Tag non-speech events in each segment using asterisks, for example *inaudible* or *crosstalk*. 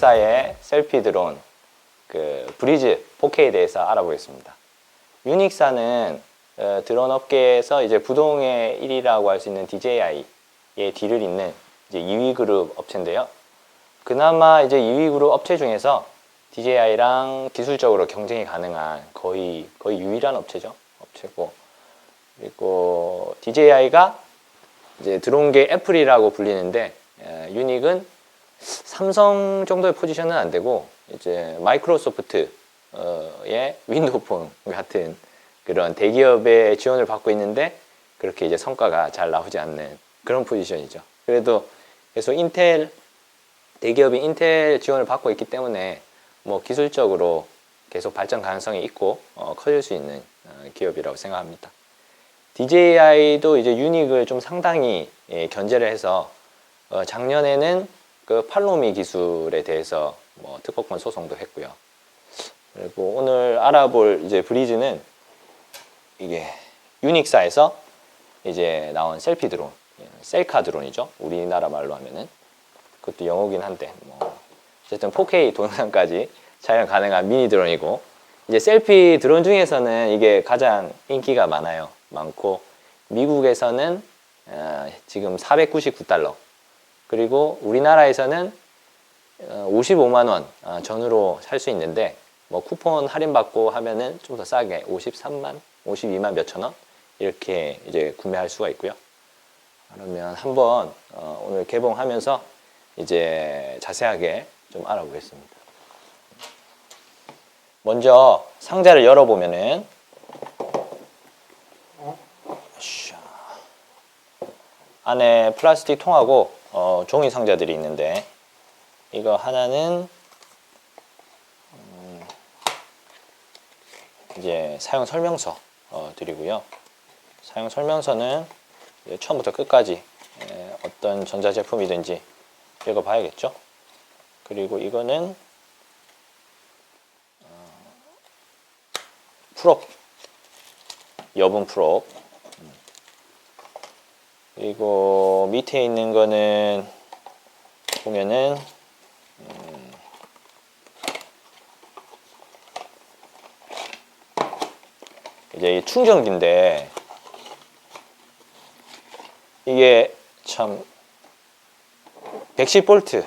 유닉사의 셀피 드론 그 브리즈 4K에 대해서 알아보겠습니다. 유닉사는 어, 드론 업계에서 이제 부동의 1위라고 할 수 있는 DJI의 뒤를 잇는 이제 2위 그룹 업체인데요. 그나마 이제 2위 그룹 업체 중에서 DJI랑 기술적으로 경쟁이 가능한 거의 거의 유일한 업체죠. 업체고 그리고 DJI가 이제 드론계 애플이라고 불리는데 에, 유닉은 삼성 정도의 포지션은 안 되고 이제 마이크로소프트의 윈도우폰 같은 그런 대기업의 지원을 받고 있는데 그렇게 이제 성과가 잘 나오지 않는 그런 포지션이죠. 그래도 계속 인텔 대기업이 인텔 지원을 받고 있기 때문에 뭐 기술적으로 계속 발전 가능성이 있고 어, 커질 수 있는 어, 기업이라고 생각합니다. DJI도 이제 유닉을 좀 상당히 예, 견제를 해서 어, 작년에는 그 팔로미 기술에 대해서 뭐 특허권 소송도 했고요. 그리고 오늘 알아볼 이제 브리즈는 이게 유닉사에서 이제 나온 셀피 드론, 예, 셀카 드론이죠. 우리나라 말로 하면은 그것도 영어긴 한데 뭐 어쨌든 4K 동영상까지 촬영 가능한 미니 드론이고 이제 셀피 드론 중에서는 이게 가장 인기가 많아요. 많고 미국에서는 어, 지금 499달러 그리고 우리나라에서는 어, 55만 원 어, 전후로 살 수 있는데 뭐 쿠폰 할인 받고 하면은 좀 더 싸게 53만, 52만 몇천 원 이렇게 이제 구매할 수가 있고요. 그러면 한번 어, 오늘 개봉하면서 이제 자세하게 좀 알아보겠습니다. 먼저 상자를 열어보면은 샤. 안에 플라스틱 통하고 어, 종이 상자들이 있는데 이거 하나는 음, 이제 사용 설명서 어, 드리고요. 사용 설명서는 처음부터 끝까지 에, 어떤 전자 제품이든지 읽어봐야겠죠. 그리고 이거는 어, 프롭 여분 음. 그리고 밑에 있는 거는 보면은 음, 이제 이 충전기인데 이게 참 110V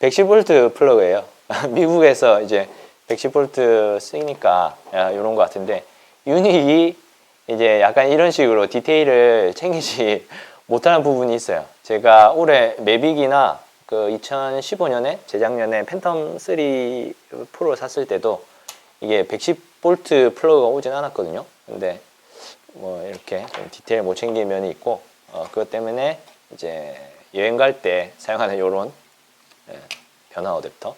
110V *laughs* 플러그예요. *laughs* 미국에서 이제 110V 쓰니까 이런 것 같은데 유닉이 이제 약간 이런 식으로 디테일을 *laughs* 챙기지 못하는 부분이 있어요. 제가 올해 매빅이나 그 2015년에 재작년에 팬텀 3 프로 샀을 때도 이게 110V 플러그가 오진 않았거든요. 근데 뭐 이렇게 좀 디테일 못 챙긴 면이 있고 어, 그것 때문에 이제 여행 갈 때 사용하는 이런 예, 변화 어댑터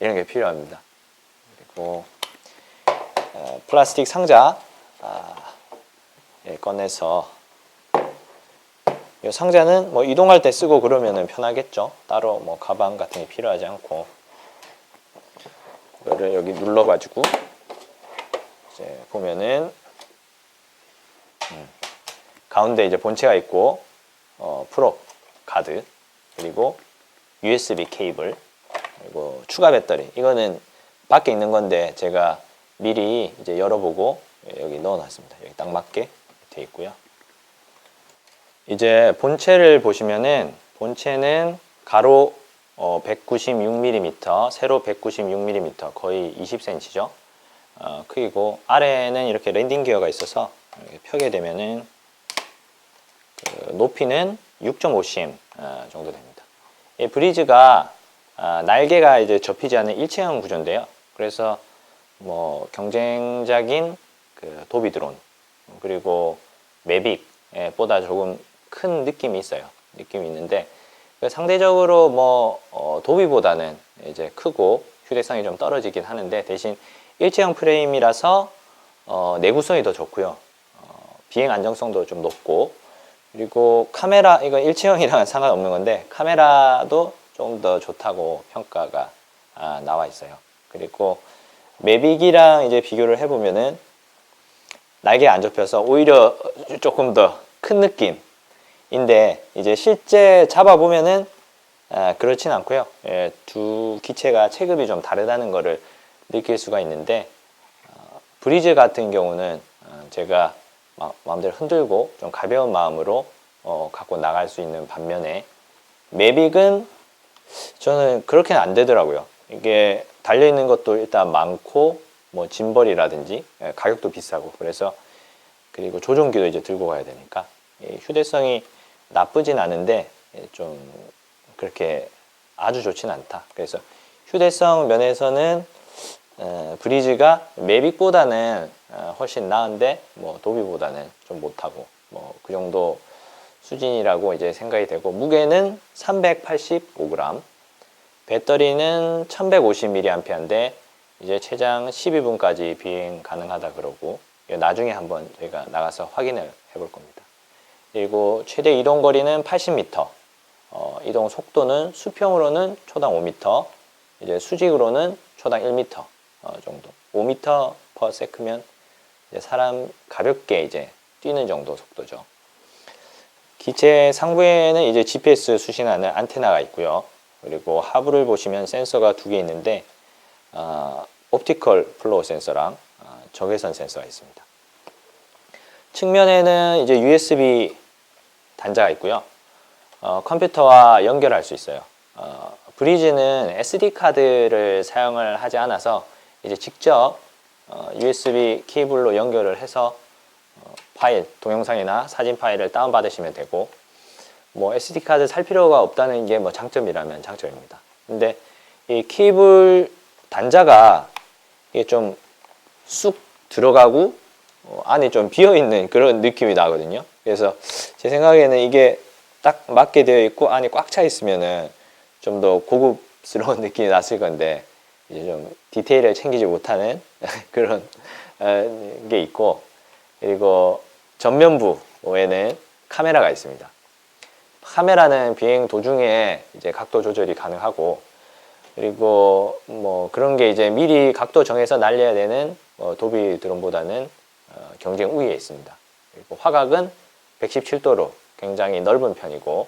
이런 게 필요합니다. 그리고 어, 플라스틱 상자 아, 예, 꺼내서 이 상자는 뭐 이동할 때 쓰고 그러면은 편하겠죠. 따로 뭐 가방 같은 게 필요하지 않고 이거를 여기 눌러가지고 이제 보면은 음, 가운데 이제 본체가 있고 어, 프로 가드 그리고 USB 케이블 그리고 추가 배터리 이거는 밖에 있는 건데 제가 미리 이제 열어보고 여기 넣어놨습니다. 여기 딱 맞게 돼 있고요. 이제 본체를 보시면은 본체는 가로 어, 196mm, 세로 196mm, 거의 20cm죠. 어, 크기고 아래는 이렇게 랜딩 기어가 있어서 이렇게 펴게 되면은 그 높이는 6.5cm 어, 정도 됩니다. 이 브리즈가 아, 날개가 이제 접히지 않는 일체형 구조인데요. 그래서 뭐 경쟁작인 그 도비 드론 그리고 매빅보다 조금 큰 느낌이 있어요. 느낌이 있는데 그 상대적으로 뭐 어, 도비보다는 이제 크고 휴대성이 좀 떨어지긴 하는데 대신 일체형 프레임이라서 어, 내구성이 더 좋고요. 어, 비행 안정성도 좀 높고 그리고 카메라 이거 일체형이랑은 *laughs* 상관없는 건데 카메라도 좀 더 좋다고 평가가 아, 나와 있어요. 그리고 매빅이랑 이제 비교를 해보면은 날개가 안 접혀서 오히려 조금 더 큰 느낌인데 이제 실제 잡아보면은 아, 그렇진 않고요. 예, 두 기체가 체급이 좀 다르다는 것을 느낄 수가 있는데 어, 브리즈 같은 경우는 어, 제가 마, 마음대로 흔들고 좀 가벼운 마음으로 어, 갖고 나갈 수 있는 반면에 매빅은 저는 그렇게는 안 되더라고요. 이게 달려 있는 것도 일단 많고 뭐 짐벌이라든지 예, 가격도 비싸고 그래서 그리고 조종기도 이제 들고 가야 되니까 이 휴대성이 나쁘진 않은데 예, 좀 그렇게 아주 좋진 않다. 그래서 휴대성 면에서는 어, 브리즈가 매빅보다는 어, 훨씬 나은데 뭐 도비보다는 좀 못하고 뭐 그 정도 수준이라고 이제 생각이 되고 무게는 385g, 배터리는 1150mAh인데 이제 최장 12분까지 비행 가능하다 그러고 나중에 한번 저희가 나가서 확인을 해볼 겁니다. 그리고 최대 이동 거리는 80m, 어, 이동 속도는 수평으로는 초당 5m, 이제 수직으로는 초당 1m 어, 정도. 5m per sec면 사람 가볍게 이제 뛰는 정도 속도죠. 기체 상부에는 이제 GPS 수신하는 안테나가 있고요. 그리고 하부를 보시면 센서가 두 개 있는데 어, 옵티컬 플로우 센서랑 어, 적외선 센서가 있습니다. 측면에는 이제 USB 단자가 있고요. 어, 컴퓨터와 연결할 수 있어요. 어, 브리즈는 SD 카드를 사용을 하지 않아서 이제 직접 어, USB 케이블로 연결을 해서 어, 파일, 동영상이나 사진 파일을 다운 받으시면 되고 뭐 SD 카드 살 필요가 없다는 게 뭐 장점이라면 장점입니다. 근데 이 케이블 단자가 이게 좀 쑥 들어가고 어, 안에 좀 비어 있는 그런 느낌이 나거든요. 그래서 제 생각에는 이게 딱 맞게 되어 있고 안이 꽉 차 있으면은 좀 더 고급스러운 *laughs* 느낌이 났을 건데 이제 좀 디테일을 챙기지 못하는 *laughs* 그런 어, 게 있고 그리고 전면부에는 카메라가 있습니다. 카메라는 비행 도중에 이제 각도 조절이 가능하고 그리고 뭐 그런 게 이제 미리 각도 정해서 날려야 되는 어, 도비 드론보다는 어, 경쟁 우위에 있습니다. 그리고 화각은 117도로 굉장히 넓은 편이고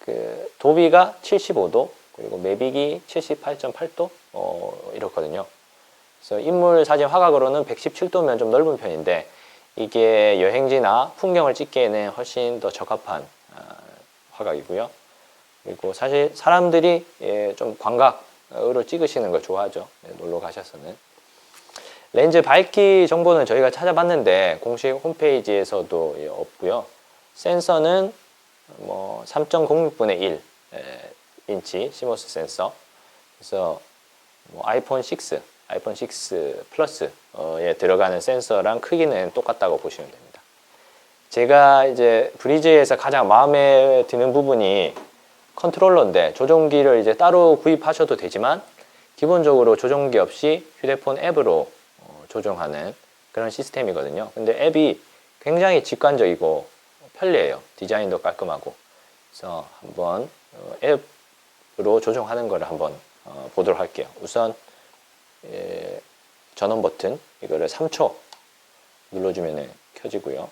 그 도비가 75도 그리고 매빅이 78.8도 어, 이렇거든요. 그래서 인물 사진 화각으로는 117도면 좀 넓은 편인데 이게 여행지나 풍경을 찍기에는 훨씬 더 적합한 어, 화각이고요. 그리고 사실 사람들이 예, 좀 광각으로 찍으시는 걸 좋아하죠. 네, 놀러 가셔서는. 렌즈 밝기 정보는 저희가 찾아봤는데 공식 홈페이지에서도 예, 없고요. 센서는 뭐 3.06분의 1 에, 인치 시모스 센서. 그래서 뭐 아이폰 6, 아이폰 6 플러스에 들어가는 센서랑 크기는 똑같다고 보시면 됩니다. 제가 이제 브리즈에서 가장 마음에 드는 부분이 컨트롤러인데 조종기를 이제 따로 구입하셔도 되지만 기본적으로 조종기 없이 휴대폰 앱으로 어, 조종하는 그런 시스템이거든요. 근데 앱이 굉장히 직관적이고 편리해요. 디자인도 깔끔하고. 그래서 한번 어, 앱으로 조종하는 거를 한번 어, 보도록 할게요. 우선 예, 전원 버튼 이거를 3초 눌러주면 켜지고요.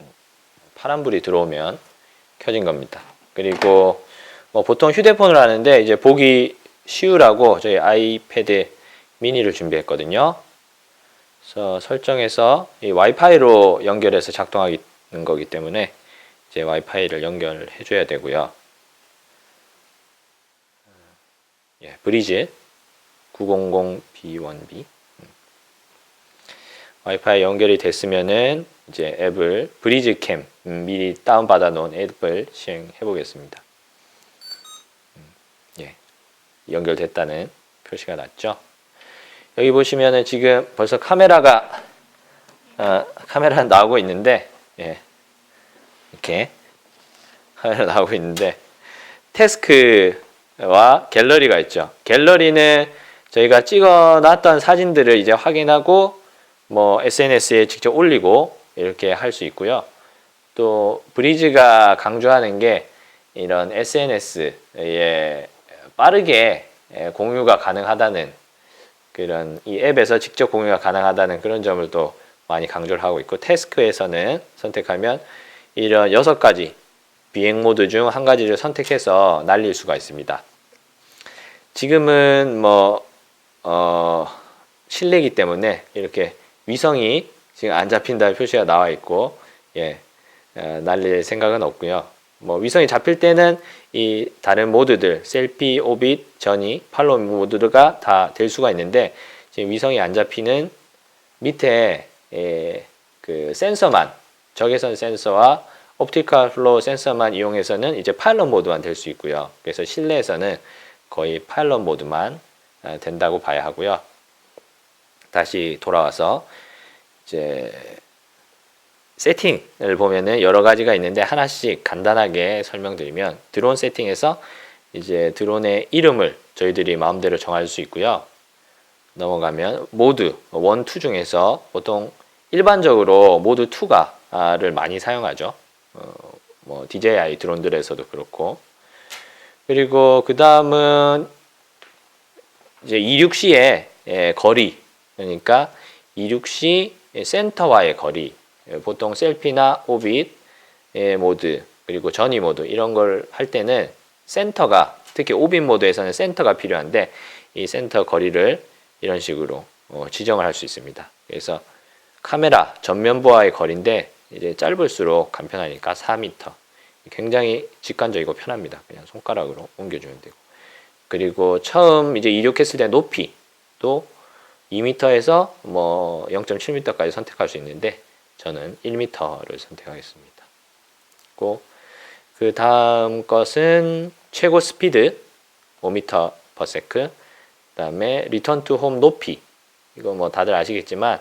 음, 파란불이 들어오면 켜진 겁니다. 그리고 뭐 보통 휴대폰을 하는데 이제 보기 쉬우라고 저희 아이패드 미니를 준비했거든요. 그래서 설정해서 이 와이파이로 연결해서 작동하는 거기 때문에 이제 와이파이를 연결해 줘야 되고요. 예, 브리즈 900B1B 와이파이 연결이 됐으면은 이제 앱을 브리즈 캠 음, 미리 다운 받아 놓은 앱을 시행해 보겠습니다. 음, 예, 연결됐다는 표시가 났죠. 여기 보시면은 지금 벌써 카메라가 어, 카메라 나오고 있는데 예, 이렇게 카메라 나오고 있는데 태스크와 갤러리가 있죠. 갤러리는 저희가 찍어놨던 사진들을 이제 확인하고 뭐 SNS에 직접 올리고 이렇게 할 수 있고요. 또 브리즈가 강조하는 게 이런 SNS에 빠르게 공유가 가능하다는 그런 이 앱에서 직접 공유가 가능하다는 그런 점을 또 많이 강조를 하고 있고 태스크에서는 선택하면 이런 여섯 가지 비행 모드 중 한 가지를 선택해서 날릴 수가 있습니다. 지금은 뭐 어, 실내기 때문에 이렇게 위성이 지금 안 잡힌다는 표시가 나와 있고 예, 어, 날릴 생각은 없고요. 뭐 위성이 잡힐 때는 이 다른 모드들 셀피, 오빗, 전이, 팔로우 모드가 다 될 수가 있는데 지금 위성이 안 잡히는 밑에 예, 그 센서만 적외선 센서와 옵티컬 플로우 센서만 이용해서는 이제 파일럿 모드만 될 수 있고요. 그래서 실내에서는 거의 파일럿 모드만 아, 된다고 봐야 하고요. 다시 돌아와서 이제 세팅을 보면은 여러 가지가 있는데 하나씩 간단하게 설명드리면 드론 세팅에서 이제 드론의 이름을 저희들이 마음대로 정할 수 있고요. 넘어가면 모드 1, 2 중에서 보통 일반적으로 모드 2가를 많이 사용하죠. 어, 뭐 DJI 드론들에서도 그렇고 그리고 그 다음은 이제 26C의 예, 거리 그러니까 26C 센터와의 거리 예, 보통 셀피나 오빗 예, 모드 그리고 전위 모드 이런 걸 할 때는 센터가 특히 오빗 모드에서는 센터가 필요한데 이 센터 거리를 이런 식으로 어, 지정을 할 수 있습니다. 그래서 카메라 전면부와의 거리인데 이제 짧을수록 간편하니까 4m. 굉장히 직관적이고 편합니다. 그냥 손가락으로 옮겨주면 되고. 그리고 처음 이제 이륙했을 때 높이도 2m에서 뭐 0.7m까지 선택할 수 있는데 저는 1m를 선택하겠습니다. 고, 그 다음 것은 최고 스피드 5m per sec. 그 다음에 리턴 투 홈 높이. 이거 뭐 다들 아시겠지만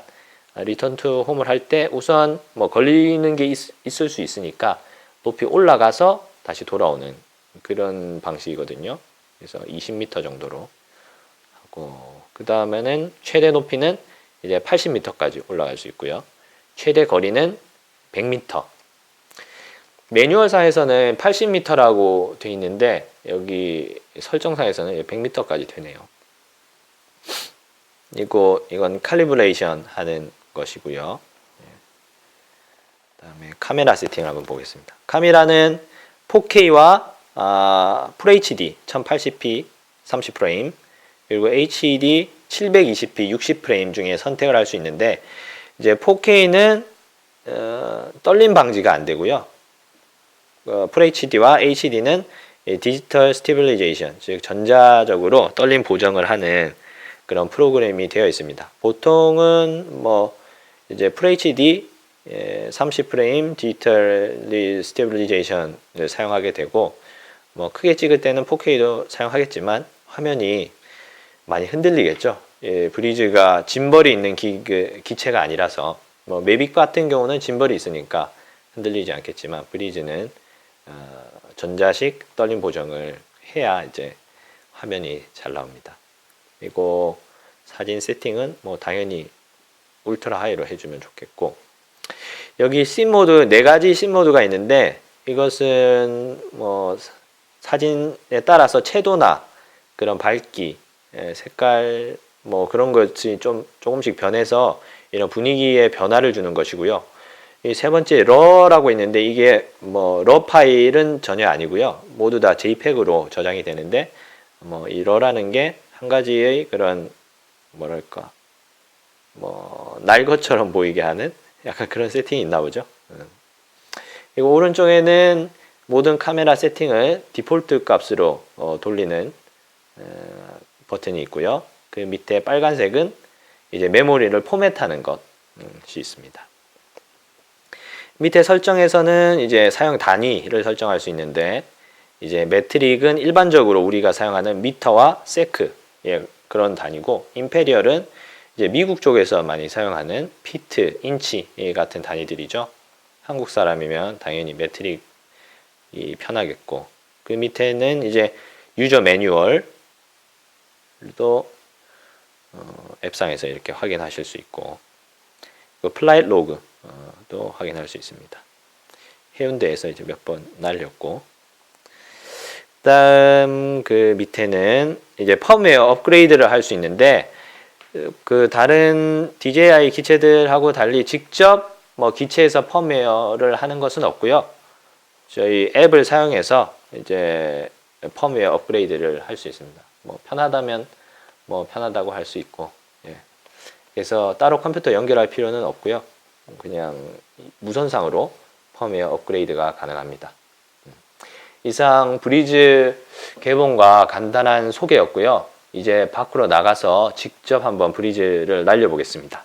리턴 투 홈을 할 때 우선 뭐 걸리는 게 있, 있을 수 있으니까 높이 올라가서 다시 돌아오는 그런 방식이거든요. 그래서 20m 정도로 하고 그 다음에는 최대 높이는 이제 80m까지 올라갈 수 있고요. 최대 거리는 100m. 매뉴얼상에서는 80m라고 돼 있는데 여기 설정상에서는 100m까지 되네요. 이거 이건 칼리브레이션 하는 것이고요. 그다음에 카메라 세팅을 한번 보겠습니다. 카메라는 4K와 아, FHD 1080p 30프레임 그리고 HD 720p 60프레임 중에 선택을 할 수 있는데 이제 4K는 어, 떨림 방지가 안 되고요. 어, FHD와 HD는 디지털 스티빌리제이션 즉 전자적으로 떨림 보정을 하는 그런 프로그램이 되어 있습니다. 보통은 뭐 이제 FHD 30프레임 디지털 스테빌리제이션을 사용하게 되고 뭐 크게 찍을 때는 4K도 사용하겠지만 화면이 많이 흔들리겠죠. 예, 브리즈가 짐벌이 있는 기, 그, 기체가 아니라서 뭐 매빅 같은 경우는 짐벌이 있으니까 흔들리지 않겠지만 브리즈는 어, 전자식 떨림 보정을 해야 이제 화면이 잘 나옵니다. 그리고 사진 세팅은 뭐 당연히 울트라 하이로 해주면 좋겠고 여기 씬 모드 네 가지 씬 모드가 있는데 이것은 뭐 사진에 따라서 채도나 그런 밝기 예, 색깔 뭐 그런 것이 좀 조금씩 변해서 이런 분위기에 변화를 주는 것이고요. 이 세 번째 러라고 있는데 이게 뭐 러 파일은 전혀 아니고요. 모두 다 JPEG으로 저장이 되는데 뭐 이 러라는 게 한 가지의 그런 뭐랄까 뭐 날 것처럼 보이게 하는 약간 그런 세팅이 있나 보죠. 음. 그리고 오른쪽에는 모든 카메라 세팅을 디폴트 값으로 어, 돌리는 어, 버튼이 있고요. 그 밑에 빨간색은 이제 메모리를 포맷하는 것이 있습니다. 밑에 설정에서는 이제 사용 단위를 설정할 수 있는데 이제 메트릭은 일반적으로 우리가 사용하는 미터와 세크 예, 그런 단위고 임페리얼은 이제 미국 쪽에서 많이 사용하는 피트, 인치 같은 단위들이죠. 한국 사람이면 당연히 메트릭이 편하겠고 그 밑에는 이제 유저 매뉴얼 도 어, 앱상에서 이렇게 확인하실 수 있고 그 플라이트 로그도 확인할 수 있습니다. 해운대에서 이제 몇 번 날렸고 그다음 그 밑에는 이제 펌웨어 업그레이드를 할 수 있는데 그 다른 DJI 기체들하고 달리 직접 뭐 기체에서 펌웨어를 하는 것은 없고요. 저희 앱을 사용해서 이제 펌웨어 업그레이드를 할 수 있습니다. 뭐 편하다면 뭐 편하다고 할 수 있고, 예. 그래서 따로 컴퓨터 연결할 필요는 없고요. 그냥 무선상으로 펌웨어 업그레이드가 가능합니다. 음. 이상 브리즈 개봉과 간단한 소개였고요. 이제 밖으로 나가서 직접 한번 브리즈를 날려보겠습니다.